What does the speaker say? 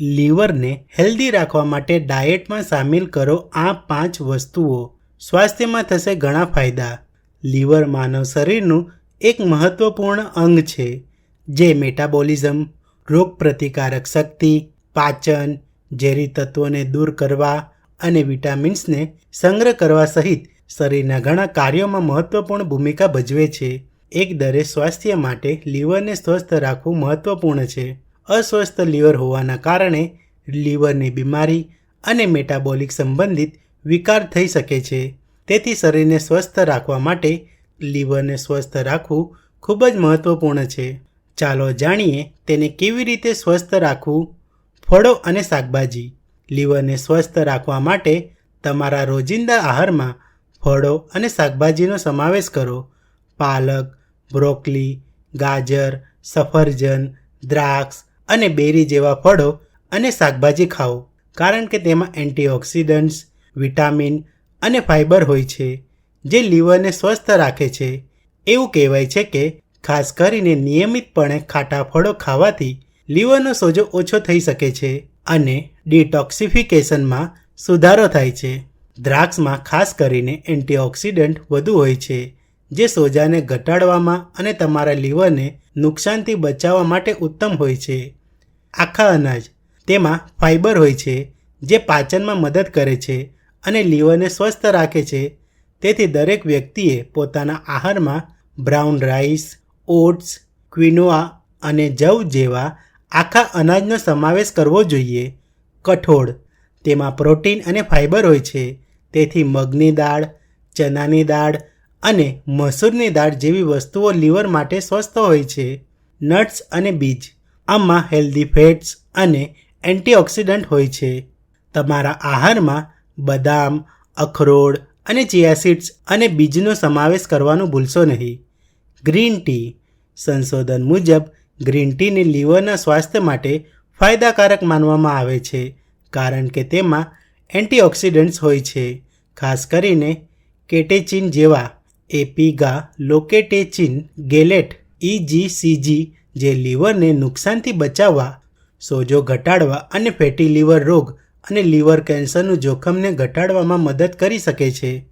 લીવરને healthy રાખવા માટે ડાયટમાં સામેલ કરો આ પાંચ વસ્તુઓ. સ્વાસ્થ્યમાં થશે ઘણા ફાયદા. લીવર માનવ શરીરનું એક મહત્વપૂર્ણ અંગ છે, જે મેટાબોલિઝમ, રોગપ્રતિકારક શક્તિ, પાચન, ઝેરી તત્વોને દૂર કરવા અને વિટામિન્સને સંગ્રહ કરવા સહિત શરીરના ઘણા કાર્યોમાં મહત્વપૂર્ણ ભૂમિકા ભજવે છે. એક દરે સ્વાસ્થ્ય માટે લીવરને સ્વસ્થ રાખવું મહત્વપૂર્ણ છે. અસ્વસ્થ લીવર હોવાના કારણે લીવરની બીમારી અને મેટાબોલિક સંબંધિત વિકાર થઈ શકે છે. તેથી શરીરને સ્વસ્થ રાખવા માટે લીવરને સ્વસ્થ રાખવું ખૂબ જ મહત્વપૂર્ણ છે. ચાલો જાણીએ તેને કેવી રીતે સ્વસ્થ રાખવું? ફળો અને શાકભાજી. લીવરને સ્વસ્થ રાખવા માટે તમારા રોજિંદા આહારમાં ફળો અને શાકભાજીનો સમાવેશ કરો. પાલક, બ્રોકલી, ગાજર, સફરજન, દ્રાક્ષ અને બેરી જેવા ફળો અને શાકભાજી ખાઓ, કારણ કે તેમાં એન્ટીઓક્સિડન્ટ્સ, વિટામિન અને ફાઇબર હોય છે, જે લીવરને સ્વસ્થ રાખે છે. એવું કહેવાય છે કે, ખાસ કરીને નિયમિતપણે ખાટા ફળો ખાવાથી લીવરનો સોજો ઓછો થઈ શકે છે અને ડિટોક્સિફિકેશનમાં સુધારો થાય છે. દ્રાક્ષમાં ખાસ કરીને એન્ટીઓક્સિડન્ટ વધુ હોય છે, જે સોજાને ઘટાડવામાં અને તમારા લીવરને નુકસાનથી બચાવવા માટે ઉત્તમ હોય છે. આખા અનાજ, તેમાં ફાઇબર હોય છે, જે પાચનમાં મદદ કરે છે અને લીવરને સ્વસ્થ રાખે છે. તેથી દરેક વ્યક્તિએ પોતાના આહારમાં બ્રાઉન રાઈસ ઓટ્સ ક્વિનોઆ અને જવ જેવા આખા અનાજનો સમાવેશ કરવો જોઈએ. કઠોળ, તેમાં પ્રોટીન અને ફાઇબર હોય છે. તેથી મગની દાળ, ચનાની દાળ અને મસૂરની દાળ જેવી વસ્તુઓ લીવર માટે સ્વસ્થ હોય છે. નટ્સ અને બીજ આમાં હેલ્ધી ફેટ્સ અને એન્ટીઓક્સિડન્ટ હોય છે. તમારા આહારમાં બદામ અખરોડ અને ચિયાસીડ્સ અને બીજનો સમાવેશ કરવાનું ભૂલશો નહીં. ગ્રીન ટી સંશોધન મુજબ ગ્રીન ટીને લીવરના સ્વાસ્થ્ય માટે ફાયદાકારક માનવામાં આવે છે, કારણ કે તેમાં એન્ટીઓક્સિડન્ટ્સ હોય છે. ખાસ કરીને કેટેચિન જેવા એપીગા લોકેટેચિન ગેલેટ ઇજીસીજી જે લીવરને નુકસાનથી બચાવવા, સોજો ઘટાડવા અને ફેટી લીવર રોગ અને લીવર કેન્સરનું જોખમને ઘટાડવામાં મદદ કરી શકે છે.